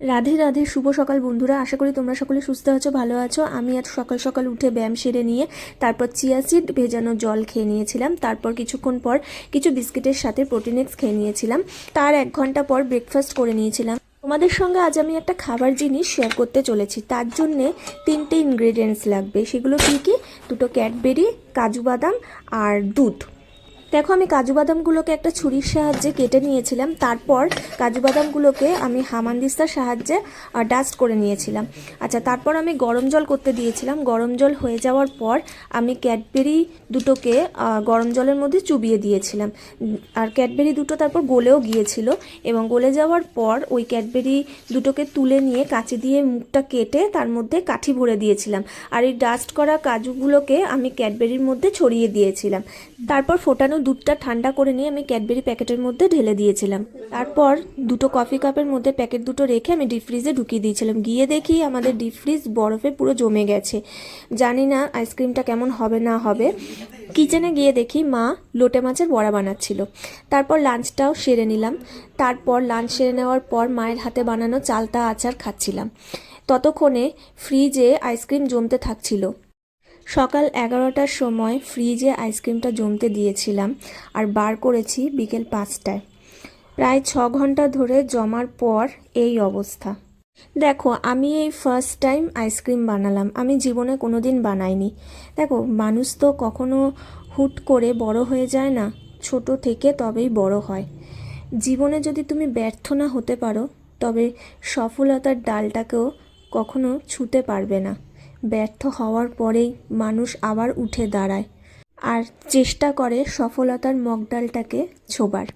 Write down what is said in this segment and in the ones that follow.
রাধে রাধে, শুভ সকাল বন্ধুরা। আশা করি তোমরা সকলে সুস্থ আছো, ভালো আছো। আমি আজ সকাল সকাল উঠে ব্যায়াম সেরে নিয়ে তারপর চিয়া সিড ভেজানো জল খেয়ে নিয়েছিলাম। তারপর কিছুক্ষণ পর কিছু বিস্কিটের সাথে প্রোটিনেক্স খেয়ে নিয়েছিলাম। তার এক ঘণ্টা পর ব্রেকফাস্ট করে নিয়েছিলাম। তোমাদের সঙ্গে আজ আমি একটা খাবার জিনিস শেয়ার করতে চলেছি। তার জন্যে তিনটে ইনগ্রেডিয়েন্টস লাগবে। সেগুলো কী কী? দুটো ক্যাডবেরি, কাজু বাদাম আর দুধ। দেখো, আমি কাজু বাদামগুলোকে একটা ছুরির সাহায্যে কেটে নিয়েছিলাম। তারপর কাজু বাদামগুলোকে আমি হামানদিস্তার সাহায্যে ডাস্ট করে নিয়েছিলাম। আচ্ছা তারপর আমি গরম জল করতে দিয়েছিলাম। গরম জল হয়ে যাওয়ার পর আমি ক্যাডবেরি দুটোকে গরম জলের মধ্যে চুবিয়ে দিয়েছিলাম। আর ক্যাডবেরি দুটো তারপর গলেও গিয়েছিল এবং গলে যাওয়ার পর ওই ক্যাডবেরি দুটোকে তুলে নিয়ে কাঁচি দিয়ে মুখটা কেটে তার মধ্যে কাঠি ভরে দিয়েছিলাম। আর এই ডাস্ট করা কাজুগুলোকে আমি ক্যাডবেরির মধ্যে ছড়িয়ে দিয়েছিলাম। তারপর ফোটানো দুধটা ঠান্ডা করে নিয়ে আমি ক্যাডবেরি প্যাকেটের মধ্যে ঢেলে দিয়েছিলাম। তারপর দুটো কফি কাপের মধ্যে প্যাকেট দুটো রেখে আমি ডিপ ফ্রিজে ঢুকিয়ে দিয়েছিলাম। গিয়ে দেখি আমাদের ডিপ ফ্রিজ বরফে পুরো জমে গেছে। জানি না আইসক্রিমটা কেমন হবে, না হবে। কিচেনে গিয়ে দেখি মা লোটে মাছের বড়া বানাচ্ছিল। তারপর লাঞ্চটাও সেরে নিলাম। তারপর লাঞ্চ সেরে নেওয়ার পর মায়ের হাতে বানানো চালতা আচার খাচ্ছিলাম। ততক্ষণে ফ্রিজে আইসক্রিম জমতে থাকছিল। সকাল এগারোটার সময় ফ্রিজে আইসক্রিমটা জমতে দিয়েছিলাম আর বার করেছি বিকেল পাঁচটায়। প্রায় ছ ঘণ্টা ধরে জমার পর এই অবস্থা। দেখো, আমি এই ফার্স্ট টাইম আইসক্রিম বানালাম। আমি জীবনে কোনো দিন বানাইনি। দেখো, মানুষ তো কখনো হুট করে বড় হয়ে যায় না, ছোট থেকে তবেই বড় হয়। জীবনে যদি তুমি ব্যর্থ না হতে পারো, তবে সফলতার ডালটাকেও কখনো ছুতে পারবে না। ব্যর্থ হওয়ার পরেই মানুষ আবার উঠে দাঁড়ায় আর চেষ্টা করে সফলতার মগডালটাকে ছোবার।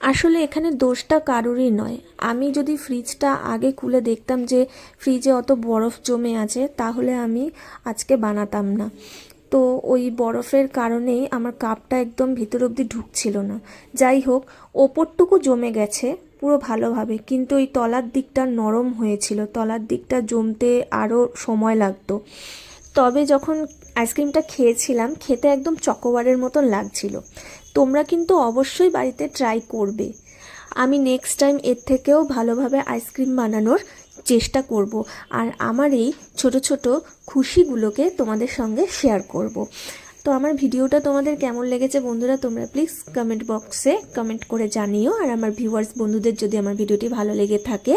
আসলে এখানে দোষটা কারোরই নয়। আমি যদি ফ্রিজটা আগে খুলে দেখতাম যে ফ্রিজে অত বরফ জমে আছে, তাহলে আমি আজকে বানাতাম না। তো ওই বরফের কারণেই আমার কাপটা একদম ভিতর অবধি ঢুকছিল না। যাই হোক, ওপরটুকু জমে গেছে। পুরো ভালোভাবে। কিন্তু ওই তলার দিকটা নরম হয়েছিল। তলার দিকটা জমতে আরও সময় লাগতো। তবে যখন আইসক্রিমটা খেয়েছিলাম, খেতে একদম চকোবারের মতন লাগছিল। তোমরা কিন্তু অবশ্যই বাড়িতে ট্রাই করবে। আমি নেক্সট টাইম এর থেকেও ভালোভাবে আইসক্রিম বানানোর চেষ্টা করব। আর আমার এই ছোট ছোট খুশিগুলোকে তোমাদের সঙ্গে শেয়ার করব। তো আমার ভিডিওটা তোমাদের কেমন লেগেছে বন্ধুরা, তোমরা প্লিজ কমেন্ট বক্সে কমেন্ট করে জানিও। আর আমার ভিউয়ার্স বন্ধুদের যদি আমার ভিডিওটি ভালো লেগে থাকে,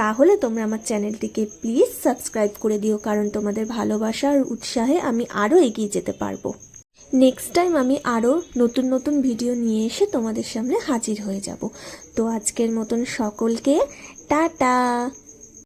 তাহলে তোমরা আমার চ্যানেলটিকে প্লিজ সাবস্ক্রাইব করে দিও, কারণ তোমাদের ভালোবাসা আর উৎসাহে আমি আরও এগিয়ে যেতে পারব। নেক্সট টাইম আমি আরও নতুন নতুন ভিডিও নিয়ে এসে তোমাদের সামনে হাজির হয়ে যাব। তো আজকের মতন সকলকে টাটা!